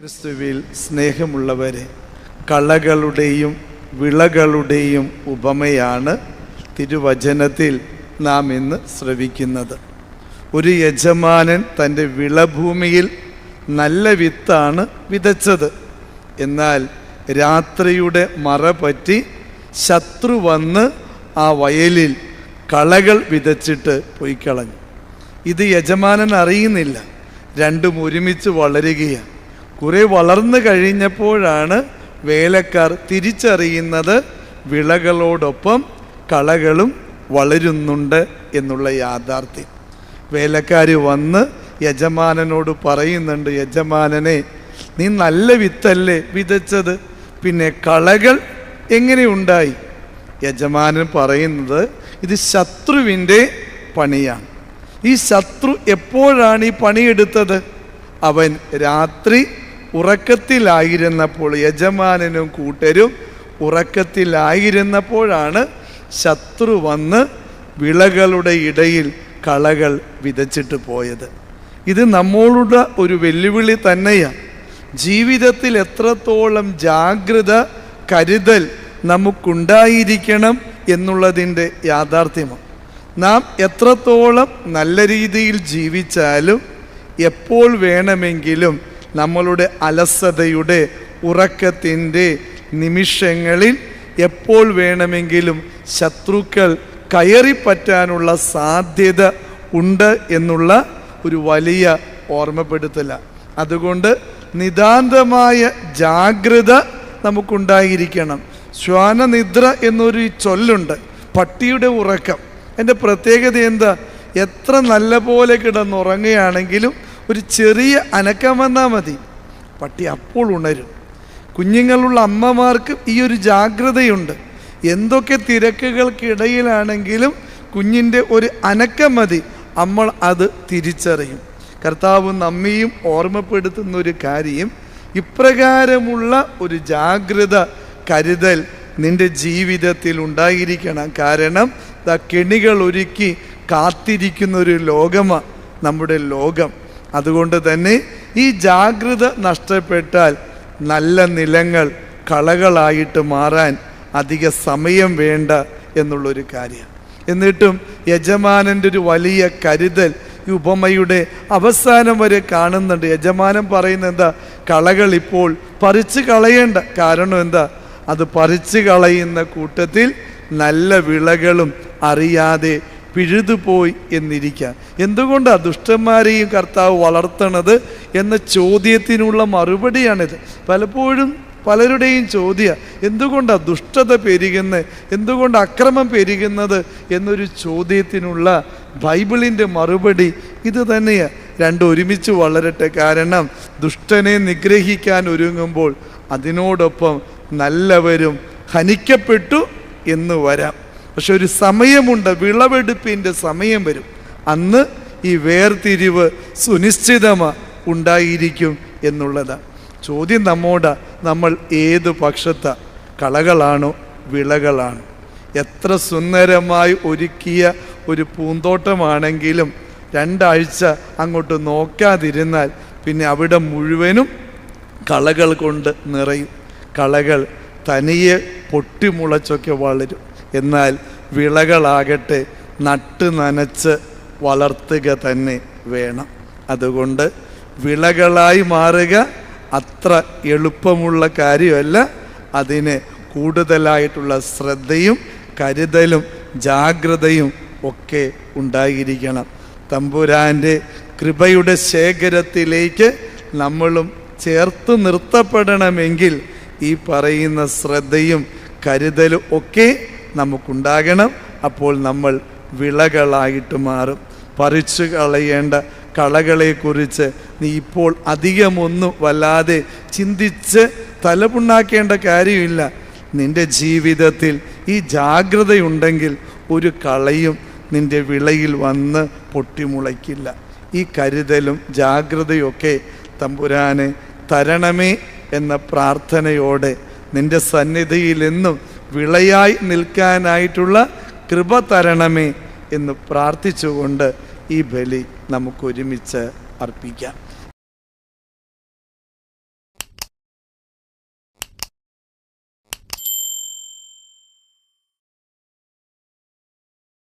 ക്രിസ്തുവിൽ സ്നേഹമുള്ളവരെ കളകളുടെയും വിളകളുടെയും ഉപമയാണ് തിരുവചനത്തിൽ നാം ഇന്ന് ശ്രവിക്കുന്നത്. ഒരു യജമാനൻ തന്റെ വിളഭൂമിയിൽ നല്ല വിത്താണ് വിതച്ചത്. എന്നാൽ രാത്രിയുടെ മറ പറ്റി ശത്രു വന്ന് ആ വയലിൽ കളകൾ വിതച്ചിട്ട് പോയി കളഞ്ഞു ഇത് യജമാനൻ അറിയുന്നില്ല. രണ്ടും ഒരുമിച്ച് വളരുകയാണ്. കുറെ വളർന്നു കഴിഞ്ഞപ്പോഴാണ് വേലക്കാർ തിരിച്ചറിയുന്നത് വിളകളോടൊപ്പം കളകളും വളരുന്നുണ്ട് എന്നുള്ള യാഥാർത്ഥ്യം. വേലക്കാർ വന്ന് യജമാനനോട് പറയുന്നുണ്ട് യജമാനനെ നീ നല്ല വിത്തല്ലേ വിതച്ചത്? പിന്നെ കളകൾ എങ്ങനെയുണ്ടായി യജമാനൻ പറയുന്നത് ഇത് ശത്രുവിന്റെ പണിയാണ്. ഈ ശത്രു എപ്പോഴാണ് ഈ പണിയെടുത്തത്? അവൻ രാത്രി ഉറക്കത്തിലായിരുന്നപ്പോൾ യജമാനനും കൂട്ടരും ഉറക്കത്തിലായിരുന്നപ്പോഴാണ് ശത്രു വന്ന് വിളകളുടെ ഇടയിൽ കളകൾ വിതച്ചിട്ട് പോയത്. ഇത് നമ്മളുടെ ഒരു വെല്ലുവിളി തന്നെയാണ് ജീവിതത്തിൽ എത്രത്തോളം ജാഗ്രത കരുതൽ നമുക്കുണ്ടായിരിക്കണം എന്നുള്ളതിന്റെ യാഥാർത്ഥ്യമാണ് നാം എത്രത്തോളം നല്ല രീതിയിൽ ജീവിച്ചാലും എപ്പോൾ വേണമെങ്കിലും നമ്മളുടെ അലസതയുടെ ഉറക്കത്തിന്റെ നിമിഷങ്ങളിൽ എപ്പോൾ വേണമെങ്കിലും ശത്രുക്കൾ കയറിപ്പറ്റാനുള്ള സാധ്യത ഉണ്ട് എന്നുള്ള ഒരു വലിയ ഓർമ്മപ്പെടുത്തല. അതുകൊണ്ട് നിതാന്തമായ ജാഗ്രത നമുക്കുണ്ടായിരിക്കണം. ശ്വാനനിദ്ര എന്നൊരു ചൊല്ലുണ്ട് പട്ടിയുടെ ഉറക്കം. എന്റെ പ്രത്യേകത എന്താ? എത്ര നല്ല പോലെ കിടന്നുറങ്ങുകയാണെങ്കിലും ഒരു ചെറിയ അനക്കം വന്നാൽ മതി. പട്ടി അപ്പോൾ ഉണരും. കുഞ്ഞുങ്ങളുള്ള അമ്മമാർക്ക് ഈ ഒരു ജാഗ്രതയുണ്ട്. എന്തൊക്കെ തിരക്കുകൾക്കിടയിലാണെങ്കിലും കുഞ്ഞിന്റെ ഒരു അനക്കം മതി. നമ്മൾ അത് തിരിച്ചറിയും. കർത്താവ് നമ്മയും ഓർമ്മപ്പെടുത്തുന്ന ഒരു കാര്യം ഇപ്രകാരമുള്ള ഒരു ജാഗ്രത കരുതൽ നിന്റെ ജീവിതത്തിൽ ഉണ്ടായിരിക്കണം. കാരണം ദ കെണികൾ ഒരുക്കി കാത്തിരിക്കുന്ന ഒരു ലോകമാണ് നമ്മുടെ ലോകം. അതുകൊണ്ട് തന്നെ ഈ ജാഗ്രത നഷ്ടപ്പെട്ടാൽ നല്ല നിലങ്ങൾ കളകളായിട്ട് മാറാൻ അധിക സമയം വേണ്ട എന്നുള്ളൊരു കാര്യം. എന്നിട്ടും യജമാനന്റെ ഒരു വലിയ കരുതൽ ഈ ഉപമയുടെ അവസാനം വരെ കാണുന്നുണ്ട്. യജമാനൻ പറയുന്ന എന്താ? കളകൾ ഇപ്പോൾ പറിച്ചു കളയേണ്ട. കാരണം എന്താ? അത് പറിച്ചു കളയുന്ന കൂട്ടത്തിൽ നല്ല വിളകളും അറിയാതെ പിഴുതുപോയി എന്നിരിക്കാം എന്തുകൊണ്ടാണ് ദുഷ്ടന്മാരെയും കർത്താവ് വളർത്തണത് എന്ന ചോദ്യത്തിനുള്ള മറുപടിയാണിത്. പലപ്പോഴും പലരുടെയും ചോദ്യം എന്തുകൊണ്ടാണ് ദുഷ്ടത പെരുകുന്നത് എന്തുകൊണ്ട് അക്രമം പെരുകുന്നത് എന്നൊരു ചോദ്യത്തിനുള്ള ബൈബിളിന്റെ മറുപടി ഇത് തന്നെയാണ് രണ്ടും ഒരുമിച്ച് വളരട്ടെ. കാരണം ദുഷ്ടനെ നിഗ്രഹിക്കാൻ ഒരുങ്ങുമ്പോൾ അതിനോടൊപ്പം നല്ലവരും ഹനിക്കപ്പെട്ടു എന്ന് വരാം. പക്ഷെ ഒരു സമയമുണ്ട് വിളവെടുപ്പിന്റെ സമയം വരും. അന്ന് ഈ വേർതിരിവ് സുനിശ്ചിതമ ഉണ്ടായിരിക്കും എന്നുള്ളതാണ് ചോദ്യം നമ്മോട് നമ്മൾ ഏത് പക്ഷത്ത? കളകളാണോ വിളകളാണ്? എത്ര സുന്ദരമായി ഒരുക്കിയ ഒരു പൂന്തോട്ടമാണെങ്കിലും രണ്ടാഴ്ച അങ്ങോട്ട് നോക്കാതിരുന്നാൽ പിന്നെ അവിടെ മുഴുവനും കളകൾ കൊണ്ട് നിറയും. കളകൾ തനിയെ പൊട്ടിമുളച്ചൊക്കെ വളരും. എന്നാൽ വിളകളാകട്ടെ നട്ട് നനച്ച് വളർത്തുക തന്നെ വേണം. അതുകൊണ്ട് വിളകളായി മാറുക അത്ര എളുപ്പമുള്ള കാര്യമല്ല. അതിന് കൂടുതലായിട്ടുള്ള ശ്രദ്ധയും കരുതലും ജാഗ്രതയും ഒക്കെ ഉണ്ടായിരിക്കണം. തമ്പുരാന്റെ കൃപയുടെ ശേഖരത്തിലേക്ക് നമ്മളും ചേർത്ത് നിർത്തപ്പെടണമെങ്കിൽ ഈ പറയുന്ന ശ്രദ്ധയും കരുതലും ഒക്കെ നമുക്കുണ്ടാകണം. അപ്പോൾ നമ്മൾ വിളകളായിട്ട് മാറും. പറിച്ചു കളയേണ്ട കളകളെക്കുറിച്ച് നീ ഇപ്പോൾ അധികമൊന്നും വല്ലാതെ ചിന്തിച്ച് തലപുണ്ണാക്കേണ്ട കാര്യമില്ല. നിന്റെ ജീവിതത്തിൽ ഈ ജാഗ്രതയുണ്ടെങ്കിൽ ഒരു കളയും നിന്റെ വിളയിൽ വന്ന് പൊട്ടിമുളയ്ക്കില്ല. ഈ കരുതലും ജാഗ്രതയൊക്കെ തമ്പുരാനെ തരണമേ എന്ന പ്രാർത്ഥനയോടെ നിന്റെ സന്നിധിയിൽ എന്നും വിളയായി നിൽക്കാനായിട്ടുള്ള കൃപ തരണമേ എന്ന് പ്രാർത്ഥിച്ചുകൊണ്ട് ഈ ബലി നമുക്കൊരുമിച്ച് അർപ്പിക്കാം.